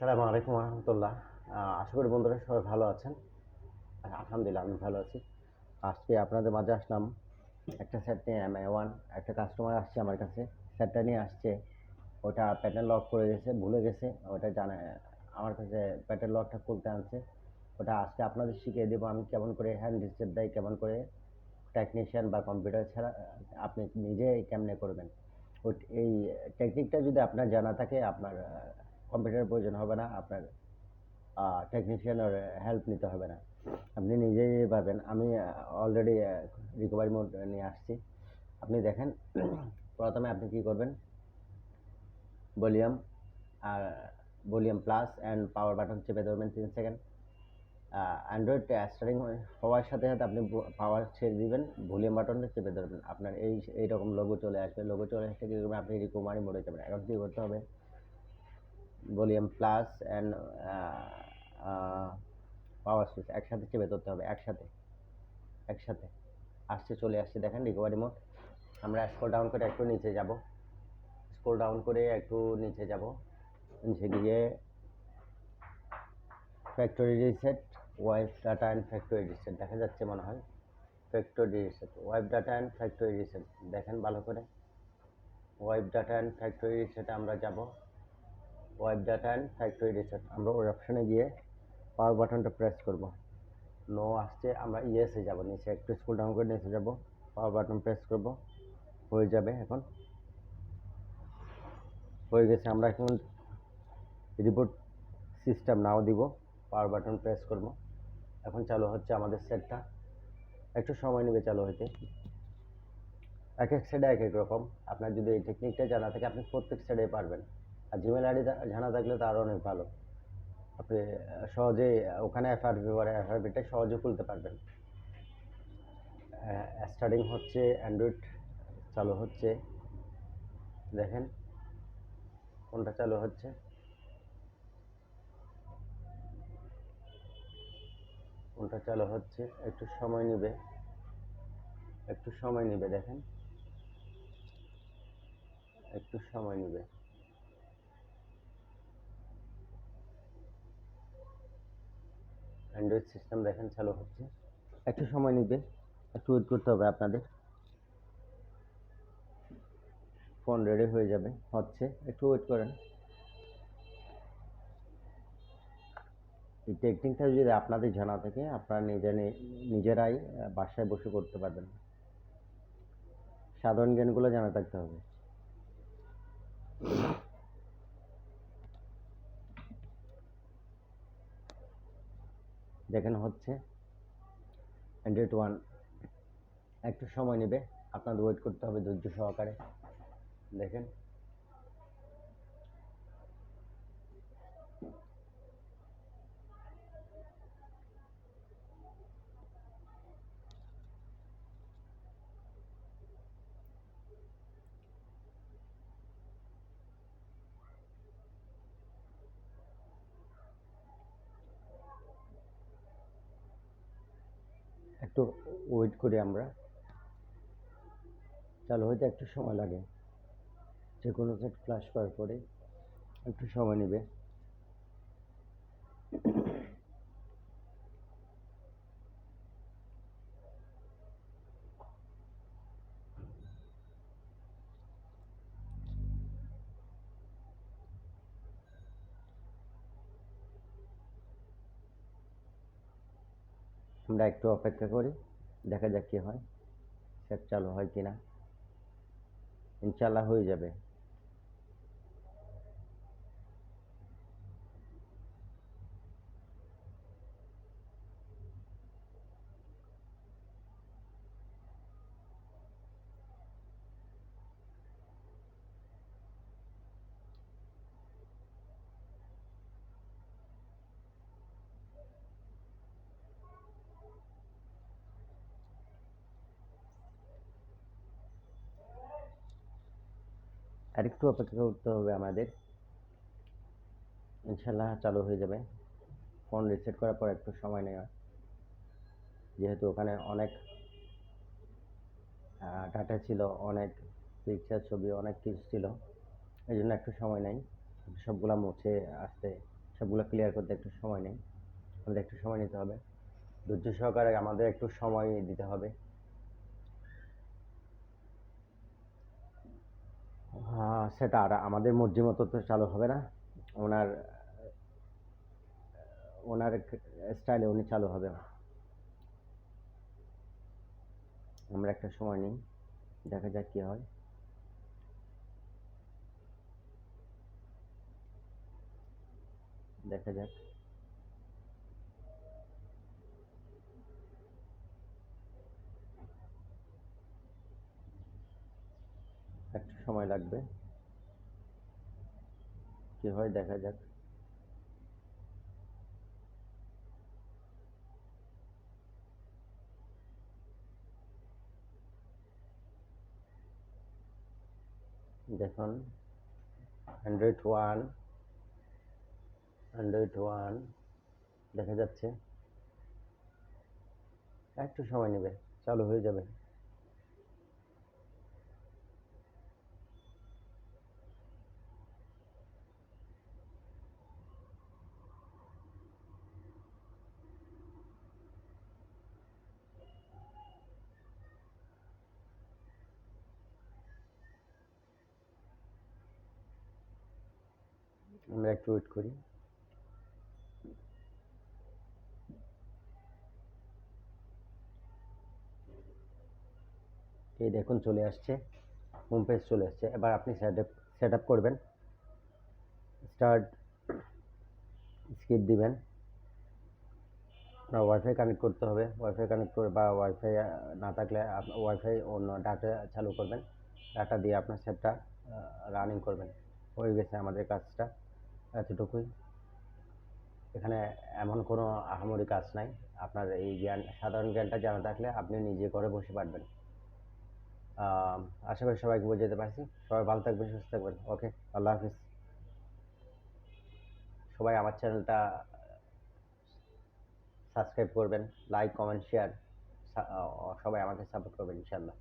সালামু আলাইকুম রহমতুল্লাহ আশা করি বন্ধুরা সবাই ভালো আছেন। আলহামদুলিল্লাহ, আমি ভালো আছি। আজকে আপনাদের মাঝে আসলাম একটা সেট নিয়ে এম ওয়ান একটা কাস্টমার আসছে আমার কাছে। সেটটা নিয়ে আসছে, ওটা প্যাটার্ন লক করে গেছে, ভুলে গেছে। ওটা জানা, আমার কাছে প্যাটার্ন লকটা খুলতে আনছে। ওটা আজকে আপনাদের শিখিয়ে দেবো আমি কেমন করে হ্যান্ড রিসেট দেয়, কেমন করে টেকনিশিয়ান বা কম্পিউটার ছাড়া আপনি নিজে কেমনে করবেন। এই টেকনিকটা যদি আপনার জানা থাকে, আপনার কম্পিউটারের প্রয়োজন হবে না, আপনার টেকনিশিয়ানের হেল্প নিতে হবে না। আপনি নিজেই পারবেন। আমি অলরেডি রিকভারি মোড নিয়ে আসছি। আপনি দেখেন, প্রথমে আপনি কি করবেন? Volume, R volume plus and power button চেপে ধরবেন তিন সেকেন্ড। অ্যান্ড্রয়েড স্টার্টিং হওয়ার সাথে সাথে আপনি পাওয়ার ছেড়ে দিবেন, ভলিউম বাটনটা চেপে ধরবেন। আপনার এই, এইরকম লোগো চলে আসবে। লোগো চলে আসলে কী করবেন? আপনি রিকভারি মোডে যাবেন। এখন কী করতে হবে? Volume plus and power switch একসাথে চেপে ধরতে হবে, একসাথে একসাথে। আসছে, চলে আসছে, দেখেন রিকভারি মোড আমরা স্ক্রল ডাউন করে একটু নিচে যাব। স্ক্রল ডাউন করে একটু নিচে যাব। নিচে গিয়ে factory reset wipe data and factory reset দেখা যাচ্ছে মনে হয়। Factory reset wipe data and factory reset দেখেন ভালো করে। ওয়াইফ ডাটা অ্যান্ড ফ্যাক্টরি রিসেটে আমরা যাব। Wipe data and factory reset আমরা ওই অপশানে গিয়ে পাওয়ার বাটনটা প্রেস করব। নো আসছে, আমরা ইয়েসে যাব। নিচে একটু স্কুল ডাউন করে নিচে যাব। পাওয়ার বাটন প্রেস করব। হয়ে যাবে এখন। হয়ে গেছে, আমরা এখন রিপোর্ট সিস্টেম নাও দিব। পাওয়ার বাটন প্রেস করব। এখন চালু হচ্ছে আমাদের সেটটা একটু সময় নেবে চালু হইতে। এক এক সাইডে এক এক রকম। আপনার যদি এই টেকনিকটা জানা থাকে, আপনি প্রত্যেক সাইডে পারবেন। আর জিমেল আইডি জানা থাকলে তো আরও অনেক ভালো। আপনি সহজেই ওখানে এফআরপি পরে এফআরপিটা সহজে খুলতে পারবেন। স্টার্টিং হচ্ছে অ্যান্ড্রয়েড চালু হচ্ছে, দেখেন, কোনটা চালু হচ্ছে। কোনটা চালু হচ্ছে, একটু সময় নেবে। একটু সময় নেবে, দেখেন। একটু সময় নেবে। অ্যান্ড্রয়েড সিস্টেম দেখেন, চালু হচ্ছে। একটু সময় নিবে একটু ওয়েট করতে হবে আপনাদের। ফোন রেডি হয়ে যাবে, হচ্ছে, একটু ওয়েট করেন। এই টেকনিকটা যদি আপনাদের জানা থাকে, আপনারা নিজে নিজেরাই বাসায় বসে করতে পারবেন। সাধারণ জ্ঞানগুলো জানা থাকতে হবে। দেখেন হচ্ছে অ্যান্ড্রয়েড ওয়ান একটু সময় নেবে আপনাদের ওয়েট করতে হবে ধৈর্য সহকারে দেখেন। একটু ওয়েট করি আমরা। তাহলে হয়তো একটু সময় লাগে। যে কোনো সেট ফ্লাশ করার পরে একটু সময় নেবে। আমরা একটু অপেক্ষা করি, দেখা যাক কী হয়, সেট চালু হয় কি না ইনশাল্লাহ হয়ে যাবে। আরেকটু অপেক্ষা করতে হবে আমাদের। ইনশাল্লাহ চালু হয়ে যাবে। ফোন রিসেট করার পর একটু সময় নেওয়া। যেহেতু ওখানে অনেক ডাটা ছিল, অনেক পিকচার ছবি, অনেক কিছু ছিল। এই জন্য একটু সময় নেই। সবগুলা মুছে আসতে, সবগুলো ক্লিয়ার করতে একটু সময় নেই। আমাদের একটু সময় নিতে হবে। ধৈর্য সহকারে আমাদের একটু সময় দিতে হবে। সেটা আর আমাদের মর্জি মতো তো চালু হবে না। ওনার ওনার স্টাইলে উনি চালু হবে। আমরা একটা সময় নিই, দেখা যাক কি হয়। দেখা যাক। একটু সময় লাগবে। কি হয় দেখা যাক। দেখুন অ্যান্ড্রয়েড ওয়ান অ্যান্ড্রয়েড ওয়ান দেখা যাচ্ছে। একটু সময় নেবে, চালু হয়ে যাবে। আমরা একটু ওয়েট করি। এই দেখুন, চলে আসছে। হোম পেজ চলে আসছে। এবার আপনি সেট আপ করবেন। স্টার্ট স্কিপ দিবেন। আপনার ওয়াইফাই কানেক্ট করতে হবে। ওয়াইফাই কানেক্ট করে বা ওয়াইফাই না থাকলে ওয়াইফাই অন্য ডাটা চালু করবেন। ডাটা দিয়ে আপনার সেটটা রানিং করবেন। হয়ে গেছে আমাদের কাজটা। এতটুকুই। এখানে এমন কোনো আহামরি কাজ নাই। আপনার এই জ্ঞান, সাধারণ জ্ঞানটা জানা থাকলে আপনি নিজে ঘরে বসে পারবেন। আশা করি সবাইকে বোঝাতে পারছি। সবাই ভালো থাকবেন, সুস্থ থাকবেন। ওকে, আল্লাহ হাফিজ। সবাই আমার চ্যানেলটা সাবস্ক্রাইব করবেন, লাইক, কমেন্ট, শেয়ার সবাই আমাকে সাপোর্ট করবেন ইনশাল্লাহ